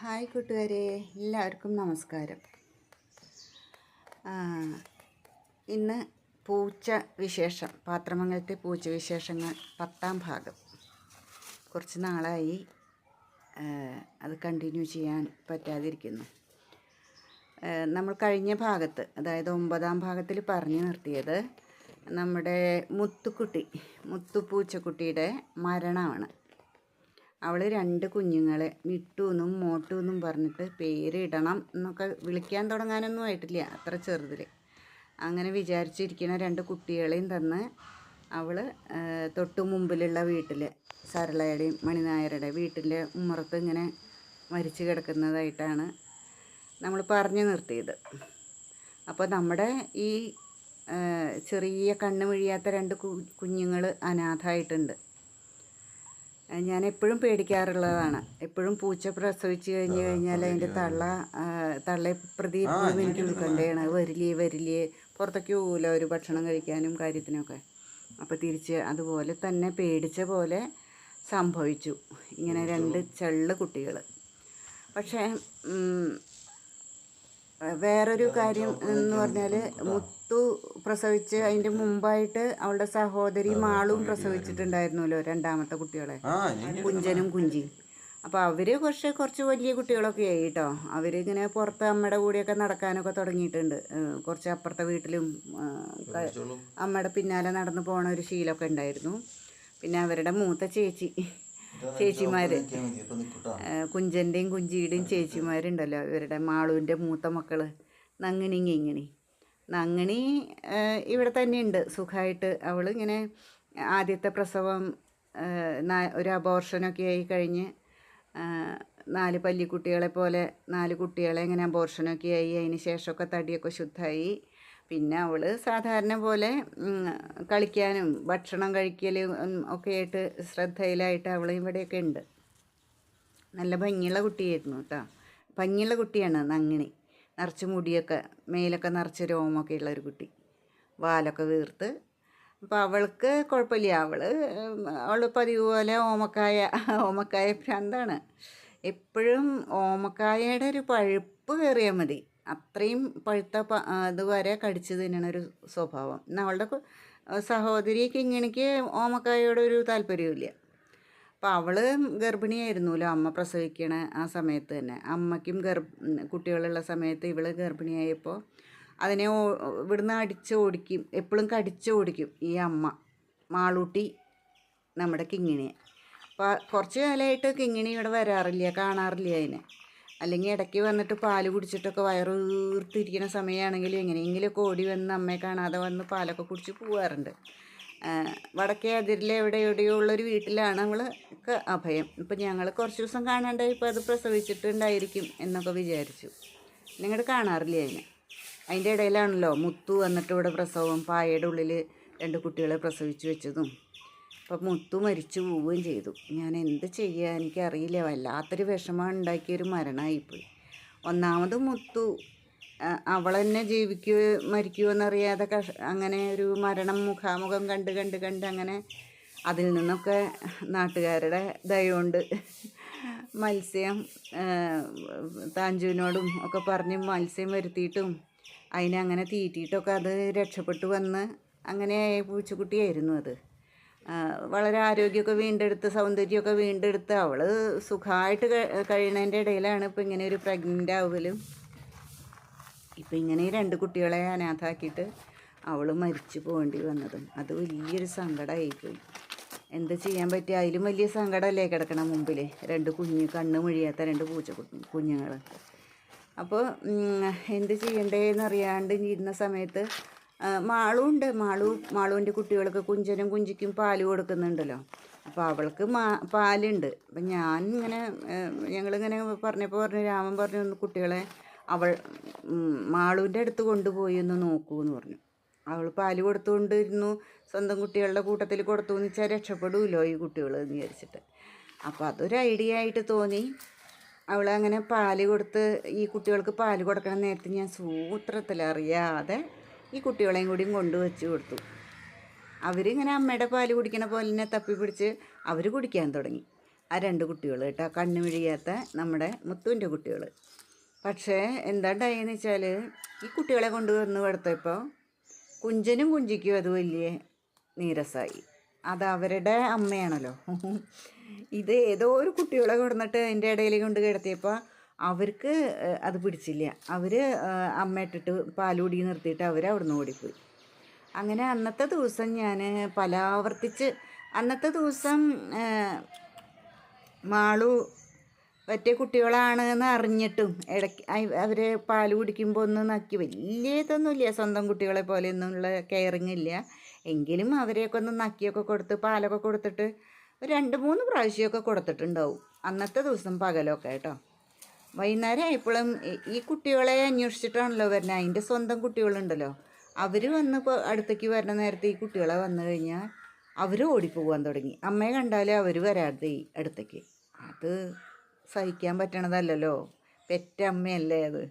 Hi കൂട്ടുകാരെ എല്ലാവർക്കും നമസ്കാരം. ഇന്ന് പൂച്ച വിശേഷം പാത്രമംഗലത്തെ പൂച്ച വിശേഷങ്ങൾ പത്താം ഭാഗം. കുറച്ച് നാളായി അത് കണ്ടിന്യൂ ചെയ്യാൻ പറ്റാതിരിക്കുന്നു. നമ്മൾ കഴിഞ്ഞ ഭാഗത്ത് അതായത് ഒമ്പതാം ഭാഗത്തിൽ പറഞ്ഞു നിർത്തിയത് നമ്മുടെ മുത്തുക്കുട്ടി മുത്തുപൂച്ചക്കുട്ടിയുടെ മരണമാണ്. അവൾ രണ്ട് കുഞ്ഞുങ്ങളെ മിട്ടു എന്നും മോട്ടു എന്നും പറഞ്ഞിട്ട് പേരിടണം എന്നൊക്കെ വിളിക്കാൻ തുടങ്ങാനൊന്നും ആയിട്ടില്ല അത്ര ചെറുതിൽ അങ്ങനെ വിചാരിച്ചിരിക്കുന്ന രണ്ട് കുട്ടികളെയും തന്ന് അവൾ തൊട്ടു മുമ്പിലുള്ള വീട്ടിൽ സരളയുടെയും മണിനായരുടെ വീട്ടിന്റെ ഉമ്മറത്ത് ഇങ്ങനെ മരിച്ചു കിടക്കുന്നതായിട്ടാണ് നമ്മൾ പറഞ്ഞു നിർത്തിയത്. അപ്പോൾ നമ്മുടെ ഈ ചെറിയ കണ്ണ് മിഴിയാത്ത രണ്ട് കുഞ്ഞുങ്ങൾ അനാഥമായിട്ടുണ്ട് ഞാൻ എപ്പോഴും പേടിക്കാറുള്ളതാണ്. എപ്പോഴും പൂച്ച പ്രസവിച്ച് കഴിഞ്ഞ് കഴിഞ്ഞാൽ അതിന്റെ തള്ള ആ, തള്ളയെ പ്രതി എപ്പോഴും എനിക്ക് ഉൾക്കൊണ്ടാണ്. വരില്ലേ വരില്ലേ. പുറത്തേക്ക് പോകില്ല ഒരു ഭക്ഷണം കഴിക്കാനും കാര്യത്തിനൊക്കെ. അപ്പോൾ തിരിച്ച് അതുപോലെ തന്നെ പേടിച്ച പോലെ സംഭവിച്ചു. ഇങ്ങനെ രണ്ട് ചെള്ള് കുട്ടികൾ പക്ഷേ വേറൊരു കാര്യം എന്ന് പറഞ്ഞാൽ മുത്തു പ്രസവിച്ച് അതിന്റെ മുമ്പായിട്ട് അവളുടെ സഹോദരി മാളും പ്രസവിച്ചിട്ടുണ്ടായിരുന്നല്ലോ രണ്ടാമത്തെ കുട്ടികളെ. കുഞ്ചനും കുഞ്ചിയും അപ്പോൾ അവർ കുറച്ച് കുറച്ച് വലിയ കുട്ടികളൊക്കെ ആയി കേട്ടോ അവരിങ്ങനെ പുറത്ത് അമ്മയുടെ കൂടെയൊക്കെ നടക്കാനൊക്കെ തുടങ്ങിയിട്ടുണ്ട്. കുറച്ച് അപ്പുറത്തെ വീട്ടിലും അമ്മയുടെ പിന്നാലെ നടന്നു പോണ ഒരു ശീലമൊക്കെ ഉണ്ടായിരുന്നു. പിന്നെ അവരുടെ മൂത്ത ചേച്ചി ചേച്ചിമാർ കുഞ്ചന്റെയും കുഞ്ചിയുടെയും ചേച്ചിമാരുണ്ടല്ലോ. ഇവരുടെ മാളുവിന്റെ മൂത്ത മക്കൾ നങ്ങിണി ഇങ്ങിണി നങ്ങിണി ഇവിടെ തന്നെയുണ്ട്. സുഖമായിട്ട് അവൾ ഇങ്ങനെ ആദ്യത്തെ പ്രസവം ഒരു അബോർഷനൊക്കെ ആയി കഴിഞ്ഞ് നാല് പല്ലിക്കുട്ടികളെ പോലെ നാല് കുട്ടികളെ ഇങ്ങനെ അബോർഷനൊക്കെ ആയി. അതിന് ശേഷമൊക്കെ തടിയൊക്കെ ശുദ്ധമായി പിന്നെ അവൾ സാധാരണ പോലെ കളിക്കാനും ഭക്ഷണം കഴിക്കലും ഒക്കെ ആയിട്ട് ശ്രദ്ധയിലായിട്ട് അവൾ ഇവിടെയൊക്കെ ഉണ്ട്. നല്ല ഭംഗിയുള്ള കുട്ടിയായിരുന്നു കേട്ടോ. ഭംഗിയുള്ള കുട്ടിയാണ് നങ്ങിണി. നിറച്ച് മുടിയൊക്കെ മേലൊക്കെ നിറച്ച് രോമൊക്കെ ഉള്ള ഒരു കുട്ടി. വാലൊക്കെ വീർത്ത്. അപ്പോൾ അവൾക്ക് കുഴപ്പമില്ല. അവൾ അവൾ പതിവ് പോലെ ഓമക്കായ ഓമക്കായ ഭ്രാന്താണ്. എപ്പോഴും ഓമക്കായയുടെ ഒരു പഴുപ്പ് കയറിയാൽ മതി. അത്രയും പഴുത്ത ഇതുവരെ കടിച്ചു തിന്നണ ഒരു സ്വഭാവം. എന്നാൽ അവളുടെ സഹോദരി ഇങ്ങനെക്ക് ഓമക്കായയോട് ഒരു അപ്പോൾ അവൾ ഗർഭിണിയായിരുന്നുല്ലോ അമ്മ പ്രസവിക്കണ ആ സമയത്ത് തന്നെ. അമ്മയ്ക്കും ഗർഭ കുട്ടികളുള്ള സമയത്ത് ഇവൾ ഗർഭിണിയായപ്പോൾ അതിനെ ഇവിടുന്ന് അടിച്ച് ഓടിക്കും. എപ്പോഴും കടിച്ച് ഓടിക്കും ഈ അമ്മ. മാളൂട്ടി നമ്മുടെ കിങ്ങിണിയെ അപ്പോൾ കുറച്ച് കാലമായിട്ട് കിങ്ങിണി ഇവിടെ വരാറില്ല കാണാറില്ല അതിനെ. അല്ലെങ്കിൽ ഇടയ്ക്ക് വന്നിട്ട് പാൽ കുടിച്ചിട്ടൊക്കെ വയറ് വീർത്തിരിക്കുന്ന സമയമാണെങ്കിൽ എങ്ങനെയെങ്കിലുമൊക്കെ ഓടി വന്ന് അമ്മയെ കാണാതെ വന്ന് പാലൊക്കെ കുടിച്ച് പോവാറുണ്ട്. വടക്കേ അതിരിലെ എവിടെ എവിടെയോ ഉള്ളൊരു വീട്ടിലാണ് നമ്മൾ അഭയം. ഇപ്പം ഞങ്ങൾ കുറച്ച് ദിവസം കാണാണ്ട് ഇപ്പോൾ അത് പ്രസവിച്ചിട്ടുണ്ടായിരിക്കും എന്നൊക്കെ വിചാരിച്ചു. നിങ്ങളുടെ കാണാറില്ല അതിനെ? അതിന്റെ ഇടയിലാണല്ലോ മുത്തു വന്നിട്ട് ഇവിടെ പ്രസവം പായയുടെ ഉള്ളിൽ രണ്ട് കുട്ടികളെ പ്രസവിച്ചു വെച്ചതും. അപ്പം മുത്തു മരിച്ചു പോവുകയും ചെയ്തു. ഞാൻ എന്ത് ചെയ്യുക എനിക്കറിയില്ല. വല്ലാത്തൊരു വിഷമം ഉണ്ടാക്കിയൊരു മരണമായിപ്പോയി ഒന്നാമത് മുത്തു അവൾ തന്നെ ജീവിക്കുകയോ മരിക്കുമോ എന്നറിയാതെ കഷ അങ്ങനെ ഒരു മരണം മുഖാമുഖം കണ്ട് കണ്ട് കണ്ട് അങ്ങനെ അതിൽ നിന്നൊക്കെ നാട്ടുകാരുടെ ദയവുണ്ട്. മത്സ്യം താഞ്ചുവിനോടും ഒക്കെ പറഞ്ഞ് മത്സ്യം വരുത്തിയിട്ടും അതിനെ അങ്ങനെ തീറ്റിയിട്ടൊക്കെ അത് രക്ഷപ്പെട്ടു വന്ന് അങ്ങനെ പൂച്ചക്കുട്ടിയായിരുന്നു അത്. വളരെ ആരോഗ്യമൊക്കെ വീണ്ടെടുത്ത് സൗന്ദര്യമൊക്കെ വീണ്ടെടുത്ത് അവൾ സുഖമായിട്ട് കഴിയണതിന്റെ ഇടയിലാണ് ഇപ്പോൾ ഇങ്ങനെ ഒരു പ്രഗ്നന്റ് ആവലും. ഇപ്പം ഇങ്ങനെ രണ്ട് കുട്ടികളെ അനാഥാക്കിയിട്ട് അവൾ മരിച്ചു പോകേണ്ടി വന്നതും. അത് വലിയൊരു സങ്കടമായിപ്പോയി എന്ത് ചെയ്യാൻ പറ്റി? അതിലും വലിയ സങ്കടമല്ലേ കിടക്കണം മുമ്പിൽ രണ്ട് കുഞ്ഞ് കണ്ണ് മുഴിയാത്ത രണ്ട് പൂച്ച കുഞ്ഞുങ്ങൾ അപ്പോൾ എന്ത് ചെയ്യണ്ടേന്ന് അറിയാണ്ട് ഇരുന്ന സമയത്ത് മാളും ഉണ്ട്. മാളു മാളുവിന്റെ കുട്ടികൾക്ക് കുഞ്ചനും കുഞ്ചിക്കും പാൽ കൊടുക്കുന്നുണ്ടല്ലോ. അപ്പോൾ അവൾക്ക് മാ പാലുണ്ട്. അപ്പം ഞാൻ ഇങ്ങനെ ഞങ്ങളിങ്ങനെ പറഞ്ഞപ്പോൾ പറഞ്ഞു രാമൻ പറഞ്ഞു ഒന്ന് കുട്ടികളെ അവൾ മാളുവിന്റെ അടുത്ത് കൊണ്ടുപോയി ഒന്ന് നോക്കൂ എന്ന് പറഞ്ഞു. അവൾ പാൽ കൊടുത്തുകൊണ്ടിരുന്നു. സ്വന്തം കുട്ടികളുടെ കൂട്ടത്തിൽ കൊടുത്തു എന്ന് വെച്ചാൽ രക്ഷപ്പെടുമല്ലോ ഈ കുട്ടികൾ എന്ന് വിചാരിച്ചിട്ട്. അപ്പോൾ അതൊരു ഐഡിയ ആയിട്ട് തോന്നി. അവൾ അങ്ങനെ പാൽ കൊടുത്ത് ഈ കുട്ടികൾക്ക് പാൽ കൊടുക്കണ നേരത്ത് ഞാൻ സൂത്രത്തിൽ അറിയാതെ ഈ കുട്ടികളെയും കൂടിയും കൊണ്ടുവച്ച് കൊടുത്തു. അവരിങ്ങനെ അമ്മയുടെ പാൽ കുടിക്കണ പോലെ തന്നെ തപ്പി പിടിച്ച് അവർ കുടിക്കാൻ തുടങ്ങി. ആ രണ്ട് കുട്ടികൾ കേട്ടോ കണ്ണു വിഴിയാത്ത നമ്മുടെ മുത്തുവിന്റെ കുട്ടികൾ പക്ഷേ എന്താണ്ടായെന്ന് വെച്ചാൽ ഈ കുട്ടികളെ കൊണ്ടുവന്ന് കൊടുത്തപ്പോൾ കുഞ്ചനും കുഞ്ചിക്കും അത് വലിയ നീരസമായി അത് അവരുടെ അമ്മയാണല്ലോ. ഇത് ഏതോ ഒരു കുട്ടികളെ കൊടുന്നിട്ട് അതിന്റെ ഇടയിൽ കൊണ്ട് കിടത്തിയപ്പോൾ അവർക്ക് അത് പിടിച്ചില്ല. അവർ അമ്മ ഇട്ടിട്ട് പാലുകൂടി നിർത്തിയിട്ട് അവർ അവിടുന്ന് ഓടിപ്പോയി. അങ്ങനെ അന്നത്തെ ദിവസം ഞാൻ പലാവർത്തിച്ച് അന്നത്തെ ദിവസം മാളു പറ്റിയ കുട്ടികളാണ് എന്ന് അറിഞ്ഞിട്ടും ഇടയ്ക്ക് അവർ പാൽ കുടിക്കുമ്പോൾ ഒന്ന് നക്കി. വലിയ ഇതൊന്നുമില്ല സ്വന്തം കുട്ടികളെ പോലെ ഒന്നുമുള്ള കെയറിങ് ഇല്ല. എങ്കിലും അവരെയൊക്കെ ഒന്ന് നക്കിയൊക്കെ കൊടുത്ത് പാലൊക്കെ കൊടുത്തിട്ട് ഒരു രണ്ട് മൂന്ന് പ്രാവശ്യമൊക്കെ കൊടുത്തിട്ടുണ്ടാവും. അന്നത്തെ ദിവസം പകലൊക്കെ കേട്ടോ. വൈകുന്നേരം ആയപ്പോഴും ഈ- കുട്ടികളെ അന്വേഷിച്ചിട്ടാണല്ലോ വരുന്നത് അതിന്റെ സ്വന്തം കുട്ടികളുണ്ടല്ലോ. അവർ വന്ന് അടുത്തേക്ക് വരുന്ന നേരത്തെ ഈ കുട്ടികളെ വന്നു കഴിഞ്ഞാൽ അവർ ഓടിപ്പോകാൻ തുടങ്ങി. അമ്മയെ കണ്ടാലേ അവർ വരാതെ അടുത്തേക്ക്. അത് സഹിക്കാൻ പറ്റണതല്ലല്ലോ. പെറ്റമ്മയല്ലേ അത്.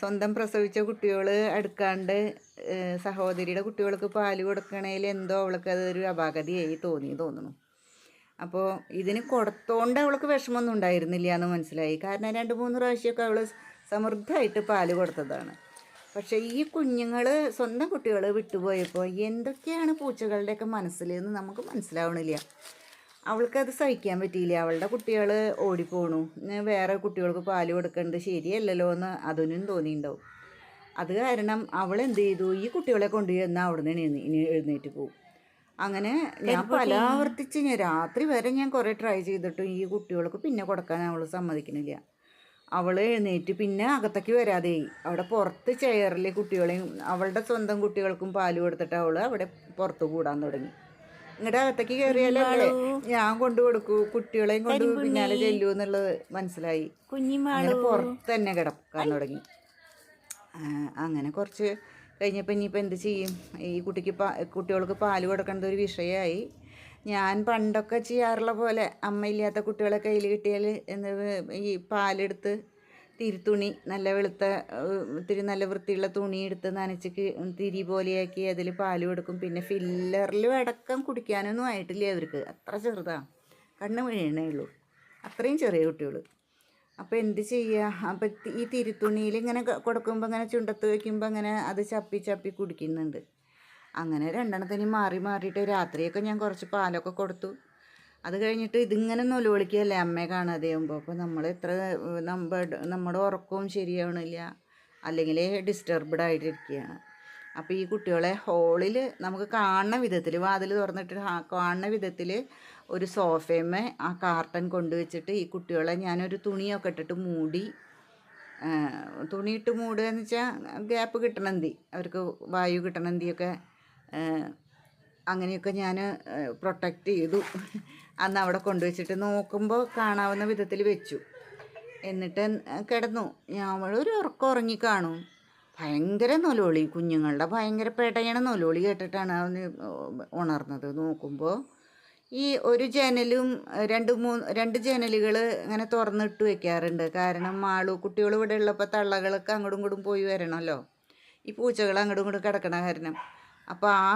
സ്വന്തം പ്രസവിച്ച കുട്ടികൾ അടുക്കാണ്ട് സഹോദരിയുടെ കുട്ടികൾക്ക് പാൽ കൊടുക്കണേൽ എന്തോ അവൾക്ക് അതൊരു അപാകതയായി തോന്നി തോന്നുന്നു. അപ്പോൾ ഇതിന് കൊടുത്തോണ്ട് അവൾക്ക് വിഷമമൊന്നും ഉണ്ടായിരുന്നില്ല എന്ന് മനസ്സിലായി. കാരണം രണ്ട് മൂന്ന് പ്രാവശ്യമൊക്കെ അവൾ സമൃദ്ധമായിട്ട് പാൽ കൊടുത്തതാണ്. പക്ഷേ ഈ കുഞ്ഞുങ്ങൾ സ്വന്തം കുട്ടികൾ വിട്ടുപോയപ്പോൾ എന്തൊക്കെയാണ് പൂച്ചകളുടെയൊക്കെ മനസ്സിലെന്ന് നമുക്ക് മനസ്സിലാവണില്ല. അവൾക്കത് സഹിക്കാൻ പറ്റിയില്ല. അവളുടെ കുട്ടികൾ ഓടിപ്പോണു. വേറെ കുട്ടികൾക്ക് പാൽ കൊടുക്കേണ്ടത് ശരിയല്ലല്ലോ എന്ന് അതിനും തോന്നിയിട്ടുണ്ടാവും. അത് കാരണം അവൾ എന്ത് ചെയ്തു? ഈ കുട്ടികളെ കൊണ്ടുപോയി എന്നാൽ അവിടെ നിന്ന് ഇനി എഴുന്നേറ്റ് പോകും അങ്ങനെ ഞാൻ പല ആവർത്തിച്ച് ഞാൻ രാത്രി വരെ ഞാൻ കുറേ ട്രൈ ചെയ്തിട്ടും ഈ കുട്ടികൾക്ക് പിന്നെ കൊടുക്കാൻ അവൾ സമ്മതിക്കണില്ല. അവൾ എഴുന്നേറ്റ് പിന്നെ അകത്തേക്ക് വരാതെയായി അവിടെ പുറത്ത് ചെയറിൽ കുട്ടികളെയും അവളുടെ സ്വന്തം കുട്ടികൾക്കും പാൽ കൊടുത്തിട്ട് അവൾ അവിടെ പുറത്ത് കൂടാൻ തുടങ്ങി. ഇങ്ങടെ അകത്തേക്ക് കയറിയാലല്ലേ ഞാൻ കൊണ്ടു കൊടുക്കൂ. കുട്ടികളെയും കൊണ്ട് പിന്നാലെ ചെല്ലൂ എന്നുള്ളത് മനസ്സിലായി. അങ്ങനെ പുറത്ത് തന്നെ കിടക്കാൻ തുടങ്ങി. അങ്ങനെ കുറച്ച് കഴിഞ്ഞപ്പോൾ ഇനിയിപ്പോൾ എന്ത് ചെയ്യും? ഈ കുട്ടിക്ക് പാ കുട്ടികൾക്ക് പാൽ കൊടുക്കേണ്ടത് ഒരു വിഷയമായി ഞാൻ പണ്ടൊക്കെ ചെയ്യാറുള്ള പോലെ അമ്മയില്ലാത്ത കുട്ടികളെ കയ്യിൽ കിട്ടിയാൽ എന്താ ഈ പാലെടുത്ത് തിരിത്തുണി നല്ല വെളുത്ത ഒത്തിരി നല്ല വൃത്തിയുള്ള തുണി എടുത്ത് നനച്ച് തിരി പോലെയാക്കി അതിൽ പാൽ കൊടുക്കും. പിന്നെ ഫില്ലറിലും അടക്കം കുടിക്കാനൊന്നും ആയിട്ടില്ല അവർക്ക് അത്ര ചെറുതാണ് കണ്ണ് വീഴണേ ഉള്ളൂ. അത്രയും ചെറിയ കുട്ടികൾ. അപ്പോൾ എന്ത് ചെയ്യുക അപ്പം ഈ തിരുത്തുണിയിൽ ഇങ്ങനെ കൊടുക്കുമ്പോൾ ഇങ്ങനെ ചുണ്ടത്ത് വയ്ക്കുമ്പോൾ അങ്ങനെ അത് ചപ്പി ചപ്പി കുടിക്കുന്നുണ്ട്. അങ്ങനെ രണ്ടെണ്ണത്തിന് മാറി മാറിയിട്ട് രാത്രിയൊക്കെ ഞാൻ കുറച്ച് പാലൊക്കെ കൊടുത്തു. അത് കഴിഞ്ഞിട്ട് ഇതിങ്ങനെ നൊലുവിളിക്കുകയല്ലേ അമ്മയെ കാണാതെ ആകുമ്പോൾ അപ്പോൾ നമ്മൾ ഇത്ര നമ്മുടെ നമ്മുടെ ഉറക്കവും ശരിയാവണില്ല. അല്ലെങ്കിൽ ഡിസ്റ്റർബ്ഡ് ആയിട്ടിരിക്കുകയാണ്. അപ്പോൾ ഈ കുട്ടികളെ ഹോളിൽ നമുക്ക് കാണുന്ന വിധത്തിൽ വാതിൽ തുറന്നിട്ട് കാണുന്ന വിധത്തിൽ ഒരു സോഫയമേ ആ കാർട്ടൻ കൊണ്ടുവച്ചിട്ട് ഈ കുട്ടികളെ ഞാനൊരു തുണിയൊക്കെ ഇട്ടിട്ട് മൂടി തുണിയിട്ട് മൂടുക എന്ന് വെച്ചാൽ ഗ്യാപ്പ് കിട്ടണമെന്തി അവർക്ക് വായു കിട്ടണമെന്തിയൊക്കെ അങ്ങനെയൊക്കെ ഞാൻ പ്രൊട്ടക്റ്റ് ചെയ്തു. അന്ന് അവിടെ കൊണ്ടുവച്ചിട്ട് നോക്കുമ്പോൾ കാണാവുന്ന വിധത്തിൽ വെച്ചു. എന്നിട്ട് കിടന്നു. ഞാൻ ഒരു ഉറക്കം ഉറങ്ങി കാണും. ഭയങ്കര നൊലോളി. കുഞ്ഞുങ്ങളുടെ ഭയങ്കര പേട്ടയണ നൊലോളി കേട്ടിട്ടാണ് അവന് ഉണർന്നത്. നോക്കുമ്പോൾ ഈ ഒരു ജനലും രണ്ട് മൂന്ന് രണ്ട് ജനലുകൾ ഇങ്ങനെ തുറന്നിട്ട് വെക്കാറുണ്ട്. കാരണം മാളു കുട്ടികൾ ഇവിടെ ഉള്ളപ്പോൾ തള്ളകളൊക്കെ അങ്ങോട്ടും ഇങ്ങോട്ടും പോയി വരണമല്ലോ ഈ പൂച്ചകൾ അങ്ങോട്ടും ഇങ്ങോട്ടും കിടക്കണ കാരണം. അപ്പോൾ ആ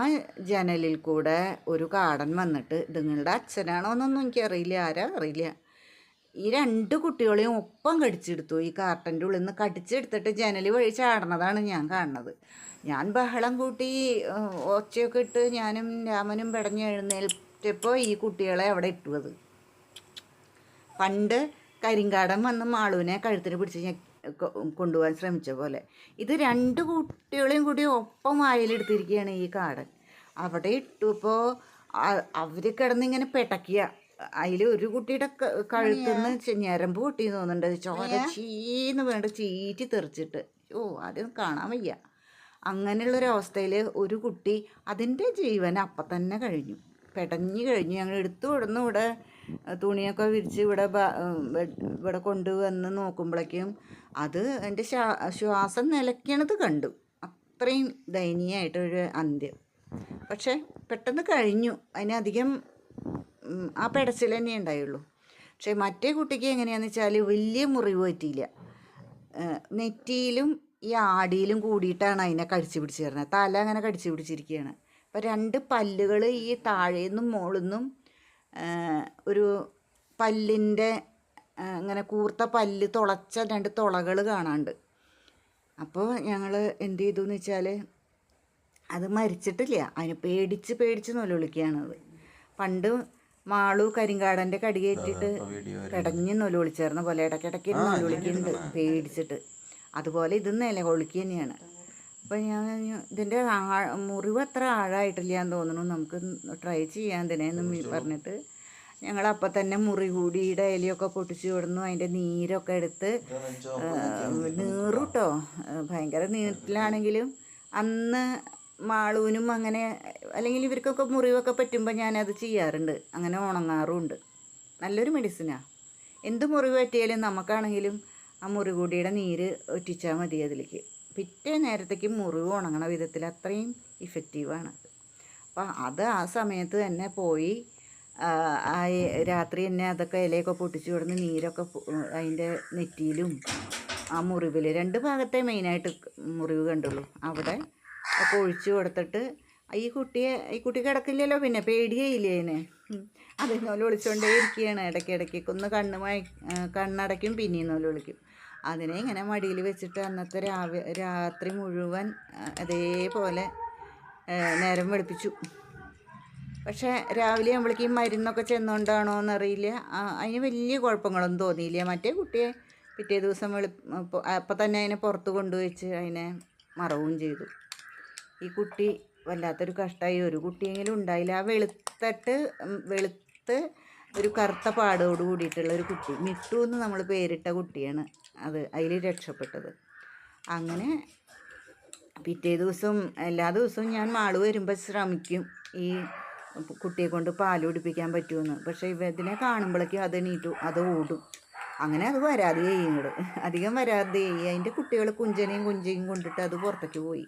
ജനലിൽ കൂടെ ഒരു കാടൻ വന്നിട്ട് ഇതുങ്ങളുടെ അച്ഛനാണോ എന്നൊന്നും എനിക്കറിയില്ല ആരാ അറിയില്ല. ഈ രണ്ട് കുട്ടികളെയും ഒപ്പം കടിച്ചെടുത്തു. ഈ കാർട്ടന്റെ ഉള്ളിൽ നിന്ന് കടിച്ചെടുത്തിട്ട് ജനൽ വഴി ചാടണതാണ് ഞാൻ കാണുന്നത്. ഞാൻ ബഹളം കൂട്ടി ഒച്ചയൊക്കെ ഇട്ട് ഞാനും രാമനും പെടഞ്ഞ് എഴുന്നേൽറ്റപ്പോൾ ഈ കുട്ടികളെ അവിടെ ഇട്ടു അത്. പണ്ട് കരിങ്കാടൻ വന്ന് മാളുവിനെ കഴുത്തിന് പിടിച്ച് കൊണ്ടുപോകാൻ ശ്രമിച്ച പോലെ. ഇത് രണ്ട് കുട്ടികളെയും കൂടി ഒപ്പം വായിലെടുത്തിരിക്കുകയാണ് ഈ കാടൻ. അവിടെ ഇട്ടപ്പോൾ അവർ കിടന്നിങ്ങനെ പെട്ടക്കിയ അതിൽ ഒരു കുട്ടിയുടെ കഴുത്തിൽ കഴുത്തുനിന്ന് ഞരമ്പ് പൊട്ടി തോന്നുന്നുണ്ട്. ചോര ചീന്ന് വേണ്ട ചീറ്റി തെറിച്ചിട്ട്. ഓ ആദ്യം കാണാൻ വയ്യ. അങ്ങനെയുള്ളൊരവസ്ഥയിൽ ഒരു കുട്ടി അതിന്റെ ജീവൻ അപ്പം തന്നെ കഴിഞ്ഞു. പെടഞ്ഞു കഴിഞ്ഞു. ഞങ്ങൾ എടുത്തു വിടുന്നു. ഇവിടെ തുണിയൊക്കെ വിരിച്ച് ഇവിടെ ഇവിടെ കൊണ്ടുവന്ന് നോക്കുമ്പോഴേക്കും അത് എന്റെ ശ്വാ ശ്വാസം നിലയ്ക്കണത് കണ്ടു. അത്രയും ദയനീയമായിട്ടൊരു അന്ത്യം. പക്ഷേ പെട്ടെന്ന് കഴിഞ്ഞു. അതിനധികം ആ പെടച്ചിൽ തന്നെ ഉണ്ടായുള്ളൂ. പക്ഷേ മറ്റേ കുട്ടിക്ക് എങ്ങനെയാണെന്ന് വെച്ചാൽ വലിയ മുറിവ് പറ്റിയില്ല. നെറ്റിയിലും ഈ ആടിയിലും കൂടിയിട്ടാണ് അതിനെ കടിച്ചു പിടിച്ച് തരുന്നത് തല അങ്ങനെ കടിച്ചു പിടിച്ചിരിക്കുകയാണ്. അപ്പോൾ രണ്ട് പല്ലുകൾ ഈ താഴേന്നും മുകളിൽ നിന്നും ഒരു പല്ലിന്റെ ഇങ്ങനെ കൂർത്ത പല്ല് തുളച്ച രണ്ട് തുളകൾ കാണാണ്ട്. അപ്പോൾ ഞങ്ങൾ എന്ത് ചെയ്തു എന്ന് വെച്ചാൽ അത് മരിച്ചിട്ടില്ല. അതിന് പേടിച്ച് പേടിച്ച് നൊലൊളിക്കുകയാണത് പണ്ട് മാളു കരിങ്കാടന്റെ കടിയേറ്റിട്ട് കിടഞ്ഞ് നൊലവിളിച്ചേർന്ന പോലെ ഇടയ്ക്കിടയ്ക്ക് നൊലൊളിക്കുന്നുണ്ട് പേടിച്ചിട്ട്. അതുപോലെ ഇത് നിലകൊളിക്കുക തന്നെയാണ്. അപ്പം ഞാൻ ഇതിന്റെ ആ മുറിവ് അത്ര ആഴമായിട്ടില്ല എന്ന് തോന്നുന്നു. നമുക്ക് ട്രൈ ചെയ്യാൻ തന്നെ എന്ന് പറഞ്ഞിട്ട്. ഞങ്ങൾ അപ്പം തന്നെ മുറി കൂടിയുടെ ഇലയൊക്കെ പൊട്ടിച്ചു വിടുന്നു അതിന്റെ നീരൊക്കെ എടുത്ത് നീറുട്ടോ. ഭയങ്കര നീട്ടിലാണെങ്കിലും അന്ന് മാളൂനും അങ്ങനെ അല്ലെങ്കിൽ ഇവർക്കൊക്കെ മുറിവൊക്കെ പറ്റുമ്പോൾ ഞാനത് ചെയ്യാറുണ്ട്. അങ്ങനെ ഉണങ്ങാറുമുണ്ട്. നല്ലൊരു മെഡിസിനാണ് എന്ത് മുറിവ് പറ്റിയാലും നമുക്കാണെങ്കിലും ആ മുറികൂടിയുടെ നീര് ഒറ്റിച്ചാൽ മതി അതിലേക്ക്. പിറ്റേ നേരത്തേക്ക് മുറിവ് ഉണങ്ങണ വിധത്തിൽ അത്രയും ഇഫക്റ്റീവാണ് അപ്പം അത് ആ സമയത്ത് തന്നെ പോയി ആ, രാത്രി തന്നെ അതൊക്കെ ഇലയൊക്കെ പൊട്ടിച്ചു കൊടുന്ന് നീരൊക്കെ അതിന്റെ നെറ്റിയിലും ആ മുറിവിൽ രണ്ട് ഭാഗത്തെ മെയിനായിട്ട് മുറിവ് കണ്ടുള്ളൂ. അവിടെ ഒക്കെ ഒഴിച്ചു കൊടുത്തിട്ട് ഈ കുട്ടിയെ ഈ കുട്ടി കിടക്കില്ലല്ലോ പിന്നെ പേടിയേയില്ലേ അതിന്? അതിനോൽ വിളിച്ചുകൊണ്ടേ ഇരിക്കുകയാണ് ഇടയ്ക്കിടയ്ക്ക് ഒന്ന് കണ്ണ് മയ കണ്ണടയ്ക്കും പിന്നീന്നോൽ നോൽ വിളിക്കും. അതിനെ ഇങ്ങനെ മടിയിൽ വെച്ചിട്ട് അന്നത്തെ രാവി രാത്രി മുഴുവൻ അതേപോലെ നേരം വെളുപ്പിച്ചു. പക്ഷേ രാവിലെ ആകുമ്പോഴേക്കും മരുന്നൊക്കെ ചെന്നുകൊണ്ടാണോ എന്നറിയില്ല അതിന് വലിയ കുഴപ്പങ്ങളൊന്നും തോന്നിയില്ല. മറ്റേ കുട്ടിയെ പിറ്റേ ദിവസം വെളു അപ്പം തന്നെ അതിനെ പുറത്ത് കൊണ്ടുവച്ച് അതിനെ മറവും ചെയ്തു. ഈ കുട്ടി വല്ലാത്തൊരു കഷ്ടമായി ഒരു കുട്ടിയെങ്കിലും ഉണ്ടായില്ല. ആ വെളുത്തട്ട് വെളുത്ത് ഒരു കറുത്ത പാടോട് കൂടിയിട്ടുള്ള ഒരു കുട്ടി. മിട്ടു എന്ന് നമ്മൾ പേരിട്ട കുട്ടിയാണ് അത്. അതിൽ രക്ഷപ്പെട്ടത്. അങ്ങനെ പിറ്റേ ദിവസം എല്ലാ ദിവസവും ഞാൻ മാൾ വരുമ്പോൾ ശ്രമിക്കും. ഈ കുട്ടിയെ കൊണ്ട് പാൽ കുടിപ്പിക്കാൻ പറ്റുമെന്ന് പക്ഷേ ഇവ ഇതിനെ കാണുമ്പോഴേക്കും അത് എണീറ്റു അത് ഓടും. അങ്ങനെ അത് വരാതെ ചെയ്യുന്നത്. അധികം വരാതെ ചെയ്യും അതിന്റെ കുട്ടികൾ കുഞ്ചനെയും കുഞ്ചയും കൊണ്ടിട്ട് അത് പുറത്തേക്ക് പോയി.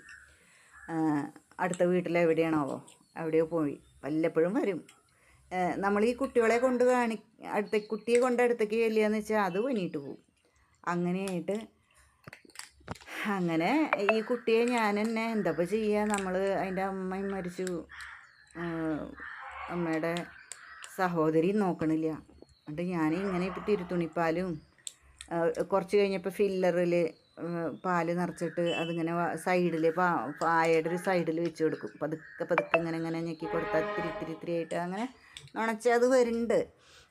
അടുത്ത വീട്ടിലെവിടെയാണാവോ അവിടെയോ പോയി. വല്ലപ്പോഴും വരും. നമ്മൾ ഈ കുട്ടികളെ കൊണ്ട് കാണി അടുത്ത കുട്ടിയെ കൊണ്ട് അടുത്തേക്ക് ചെല്ലുകയെന്ന് വെച്ചാൽ അത് പനിയിട്ട് പോകും അങ്ങനെയായിട്ട് അങ്ങനെ ഈ കുട്ടിയെ ഞാൻ തന്നെ എന്താപ്പോൾ ചെയ്യുക നമ്മൾ അതിന്റെ അമ്മയും മരിച്ചു. അമ്മയുടെ സഹോദരി നോക്കണില്ല. എന്നിട്ട് ഞാൻ ഇങ്ങനെ ഇപ്പം തിരുത്തുണിപ്പാലും കുറച്ച് കഴിഞ്ഞപ്പോൾ ഫില്ലറിൽ പാൽ നിറച്ചിട്ട് അതിങ്ങനെ സൈഡിൽ പായയുടെ ഒരു സൈഡിൽ വെച്ച് കൊടുക്കും. പതുക്കെ പതുക്കെ ഇങ്ങനെ ഇങ്ങനെ ഞെക്കി കൊടുത്താൽ ഇത്തിരി ഇത്തിരി ഇത്തിരി ആയിട്ട് അങ്ങനെ നുണച്ച് അത് വരുന്നുണ്ട്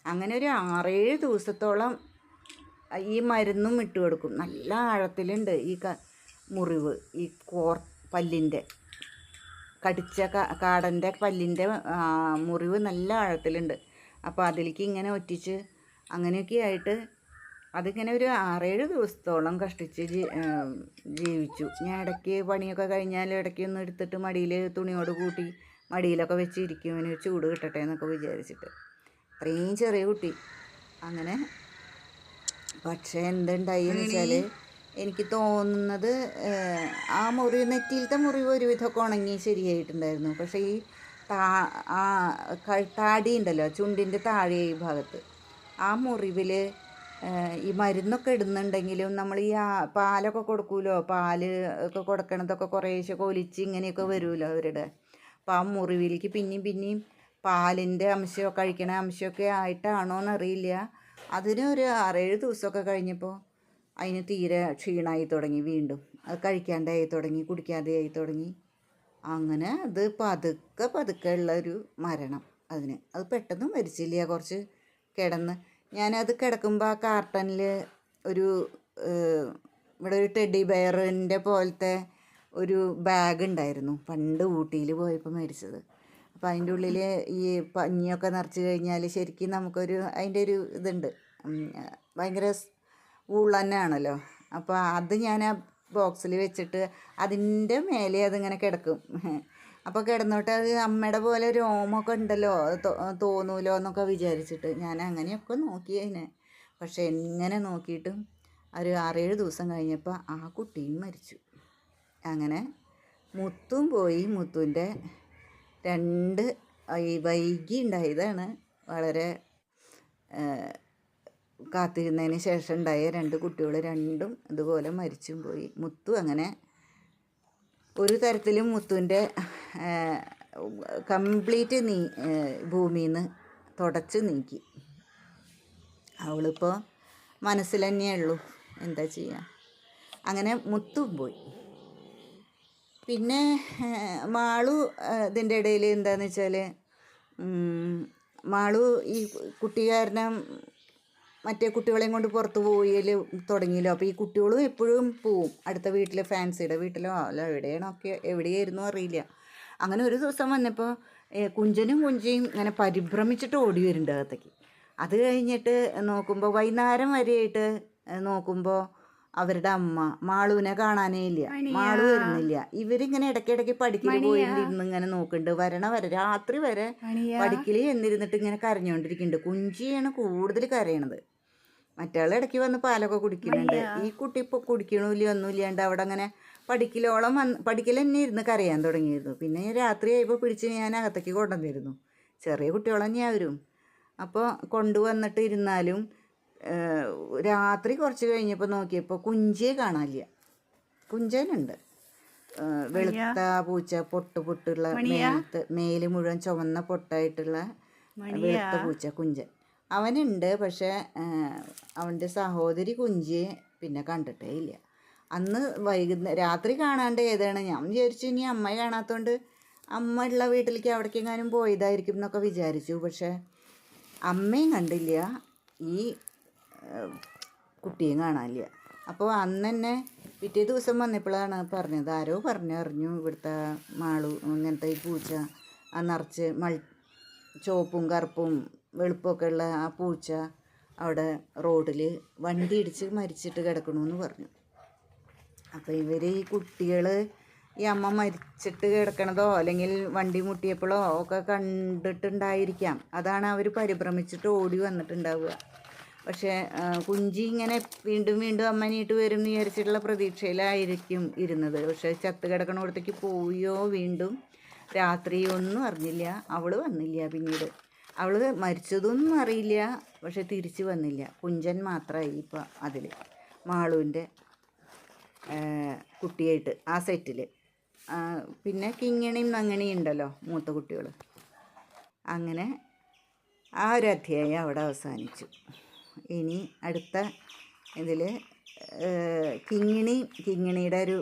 അങ്ങനെ ഒരു ആറേഴ് ദിവസത്തോളം ഈ മരുന്നും ഇട്ട് കൊടുക്കും. നല്ല ആഴത്തിലുണ്ട് ഈ ക മുറിവ് ഈ കോർ പല്ലിന്റെ. കടിച്ച കാടന്റെ പല്ലിന്റെ മുറിവ് നല്ല ആഴത്തിലുണ്ട്. അപ്പോൾ അതിലേക്ക് ഇങ്ങനെ ഒറ്റിച്ച് അങ്ങനെയൊക്കെ ആയിട്ട് അതിങ്ങനെ ഒരു ആറേഴ് ദിവസത്തോളം കഷ്ടിച്ച് ജീവിച്ചു. ഞാൻ ഇടയ്ക്ക് പണിയൊക്കെ കഴിഞ്ഞാൽ ഇടയ്ക്ക് ഒന്ന് എടുത്തിട്ട് മടിയിൽ തുണിയോട് കൂട്ടി മടിയിലൊക്കെ വെച്ച് ഇരിക്കും ഇവന് ചൂട് കിട്ടട്ടെ എന്നൊക്കെ വിചാരിച്ചിട്ട്. അത്രയും ചെറിയ കുട്ടി. അങ്ങനെ. പക്ഷേ എന്തുണ്ടായി എന്ന് വെച്ചാൽ എനിക്ക് തോന്നുന്നത് ആ മുറിവ് നെറ്റിയിലത്തെ മുറിവ് ഒരുവിധമൊക്കെ ഉണങ്ങി ശരിയായിട്ടുണ്ടായിരുന്നു. പക്ഷേ ഈ താ ആ താടി ഉണ്ടല്ലോ ചുണ്ടിന്റെ താഴെ ഈ ഭാഗത്ത്. ആ മുറിവിൽ ഈ മരുന്നൊക്കെ ഇടുന്നുണ്ടെങ്കിലും നമ്മൾ ഈ പാലൊക്കെ കൊടുക്കൂലോ? പാൽ ഒക്കെ കൊടുക്കണതൊക്കെ കുറേശ്ശെ കൊലിച്ച് ഇങ്ങനെയൊക്കെ വരുമല്ലോ അവരുടെ. അപ്പോൾ ആ മുറിവിലേക്ക് പിന്നെയും പിന്നെയും പാലിന്റെ അംശമൊക്കെ കഴിക്കണ അംശമൊക്കെ ആയിട്ടാണോ എന്നറിയില്ല അതിന് ഒരു ആറേഴ് ദിവസമൊക്കെ കഴിഞ്ഞപ്പോൾ അതിന് തീരെ ക്ഷീണമായി തുടങ്ങി വീണ്ടും. അത് കഴിക്കാണ്ടായി തുടങ്ങി കുടിക്കാതെയായി തുടങ്ങി. അങ്ങനെ അത് പതുക്കെ പതുക്കെ ഉള്ള ഒരു മരണം അതിന്. അത് പെട്ടെന്ന് മരിച്ചില്ല. കുറച്ച് കിടന്ന് ഞാനത് കിടക്കുമ്പോൾ ആ കാർട്ടനിൽ ഒരു ഇവിടെ ഒരു ടെഡി ബെയറിന്റെ പോലത്തെ ഒരു ബാഗ് ഉണ്ടായിരുന്നു. പണ്ട് ഊട്ടിയിൽ പോയപ്പോൾ മേടിച്ചത് അപ്പോൾ അതിന്റെ ഉള്ളിൽ ഈ പഞ്ഞിയൊക്കെ നിറച്ച് കഴിഞ്ഞാൽ ശരിക്കും നമുക്കൊരു അതിന്റെ ഒരു ഇതുണ്ട്. ഭയങ്കര വൂൾ തന്നെയാണല്ലോ അപ്പോൾ അത് ഞാൻ ആ ബോക്സിൽ വെച്ചിട്ട് അതിന്റെ മേലെ അതിങ്ങനെ കിടക്കും. അപ്പോൾ കിടന്നോട്ട് അത് അമ്മയുടെ പോലെ രോമൊക്കെ ഉണ്ടല്ലോ തോന്നൂലോ എന്നൊക്കെ വിചാരിച്ചിട്ട് ഞാൻ അങ്ങനെയൊക്കെ നോക്കി അതിനെ. പക്ഷേ എങ്ങനെ നോക്കിയിട്ടും ഒരു ആറേഴ് ദിവസം കഴിഞ്ഞപ്പോൾ ആ കുട്ടിയും മരിച്ചു. അങ്ങനെ മുത്തും പോയി. മുത്തുവിന്റെ രണ്ട് വൈകി ഉണ്ടായതാണ് വളരെ കാത്തിരുന്നതിന് ശേഷം ഉണ്ടായ രണ്ട് കുട്ടികൾ രണ്ടും ഇതുപോലെ മരിച്ചും പോയി. മുത്തു അങ്ങനെ ഒരു തരത്തിലും മുത്തുവിന്റെ കംപ്ലീറ്റ് നീ ഭൂമിയിൽ നിന്ന് തുടച്ച് നീക്കി. അവളിപ്പോൾ മനസ്സിൽ തന്നെയേ ഉള്ളൂ എന്താ ചെയ്യുക അങ്ങനെ മുത്തും പോയി. പിന്നെ മാളു ഇതിന്റെ ഇടയിൽ എന്താണെന്ന് വെച്ചാൽ മാളു ഈ കുട്ടി കാരണം മറ്റേ കുട്ടികളെയും കൊണ്ട് പുറത്ത് പോയതിൽ തുടങ്ങിയല്ലോ. അപ്പോൾ ഈ കുട്ടികളും എപ്പോഴും പോവും. അടുത്ത വീട്ടിൽ ഫാൻസിയുടെ വീട്ടിലോ അല്ല എവിടെയാണോ ഒക്കെ എവിടെയായിരുന്നു അറിയില്ല. അങ്ങനെ ഒരു ദിവസം വന്നപ്പോൾ കുഞ്ചനും കുഞ്ചിയും ഇങ്ങനെ പരിഭ്രമിച്ചിട്ട് ഓടി വരുന്നുണ്ട് അകത്തേക്ക്. അത് കഴിഞ്ഞിട്ട് നോക്കുമ്പോൾ വൈകുന്നേരം വരെയായിട്ട് നോക്കുമ്പോൾ അവരുടെ അമ്മ മാളുവിനെ കാണാനേ ഇല്ല. മാളു വരുന്നില്ല. ഇവരിങ്ങനെ ഇടയ്ക്കിടയ്ക്ക് പഠിക്കൽ പോയിരുന്നിരുന്ന് ഇങ്ങനെ നോക്കുന്നുണ്ട് വരണ വരെ രാത്രി വരെ പഠിക്കൽ എന്നിരുന്നിട്ട് ഇങ്ങനെ കരഞ്ഞുകൊണ്ടിരിക്കുന്നുണ്ട് കുഞ്ചിയാണ് കൂടുതൽ കരയണത്. മറ്റാൾ ഇടയ്ക്ക് വന്ന് പാലൊക്കെ കുടിക്കുന്നുണ്ട്. ഈ കുട്ടി ഇപ്പോൾ കുടിക്കണില്ല ഒന്നുമില്ലാണ്ട് അവിടെ അങ്ങനെ പഠിക്കലോളം വന്ന് പഠിക്കൽ തന്നെ ഇരുന്ന് കരയാൻ തുടങ്ങിയിരുന്നു. പിന്നെ രാത്രി ആയപ്പോൾ പിടിച്ച് ഞാൻ അകത്തേക്ക് കൊണ്ടുവന്നിരുന്നു. ചെറിയ കുട്ടികളെ ഞാൻ വരും അപ്പോൾ കൊണ്ടുവന്നിട്ട് ഇരുന്നാലും രാത്രി കുറച്ച് കഴിഞ്ഞപ്പോൾ നോക്കിയപ്പോൾ കുഞ്ചിയെ കാണാനില്ല കുഞ്ചനുണ്ട്. വെളുത്ത പൂച്ച പൊട്ട് പൊട്ടുള്ള മേലത്ത് മേൽ മുഴുവൻ ചുവന്ന പൊട്ടായിട്ടുള്ള വെളുത്ത പൂച്ച കുഞ്ചൻ. അവനുണ്ട് പക്ഷേ അവന്റെ സഹോദരി കുഞ്ചി പിന്നെ കണ്ടിട്ടേ ഇല്ല. അന്ന് വൈകുന്ന രാത്രി കാണാണ്ട് ഏതാണ്? ഞാൻ വിചാരിച്ചു ഇനി അമ്മ കാണാത്തോണ്ട് അമ്മ ഉള്ള വീട്ടിലേക്ക് അവിടേക്കെങ്ങാനും പോയതായിരിക്കും എന്നൊക്കെ വിചാരിച്ചു. പക്ഷേ അമ്മയും കണ്ടില്ല. ഈ കുട്ടിയും കാണാനില്ല. അപ്പോൾ അന്ന് തന്നെ പിറ്റേ ദിവസം വന്നപ്പോഴാണ് പറഞ്ഞത്. ആരോ പറഞ്ഞു അറിഞ്ഞു. ഇവിടുത്തെ മാളു ഇങ്ങനത്തെ ഈ പൂച്ച ആ നിറച്ച് മൾ ചുവപ്പും കറുപ്പും വെളുപ്പമൊക്കെ ഉള്ള ആ പൂച്ച അവിടെ റോഡിൽ വണ്ടി ഇടിച്ച് മരിച്ചിട്ട് കിടക്കണമെന്ന് പറഞ്ഞു. അപ്പോൾ ഇവർ ഈ കുട്ടികൾ ഈ അമ്മ മരിച്ചിട്ട് കിടക്കണതോ അല്ലെങ്കിൽ വണ്ടി മുട്ടിയപ്പോഴോ ഒക്കെ കണ്ടിട്ടുണ്ടായിരിക്കാം. അതാണ് അവർ പരിഭ്രമിച്ചിട്ട് ഓടി വന്നിട്ടുണ്ടാവുക. പക്ഷേ കുഞ്ചി ഇങ്ങനെ വീണ്ടും വീണ്ടും അമ്മനീട്ട് വരും എന്ന് വിചാരിച്ചിട്ടുള്ള പ്രതീക്ഷയിലായിരിക്കും ഇരുന്നത്. പക്ഷേ ചത്ത് കിടക്കണ പോയോ വീണ്ടും രാത്രി ഒന്നും അറിഞ്ഞില്ല. അവൾ വന്നില്ല പിന്നീട്. അവൾ മരിച്ചതൊന്നും അറിയില്ല. പക്ഷെ തിരിച്ചു വന്നില്ല. കുഞ്ചൻ മാത്രമായി ഇപ്പം അതിൽ മാളുവിന്റെ കുട്ടിയായിട്ട് ആ സെറ്റിൽ പിന്നെ കിങ്ങണിയും നങ്ങണിയും ഉണ്ടല്ലോ മൂത്ത കുട്ടികൾ അങ്ങനെ ആ ഒരു അധ്യായം അവിടെ അവസാനിച്ചു. ഇനി അടുത്ത ഇതിൽ കിങ്ങിണി കിങ്ങിണിയുടെ ഒരു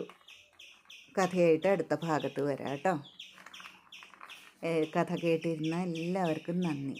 കഥയായിട്ട് അടുത്ത ഭാഗത്ത് വരാം കേട്ടോ. കഥ കേട്ടിരുന്ന എല്ലാവർക്കും നന്ദി.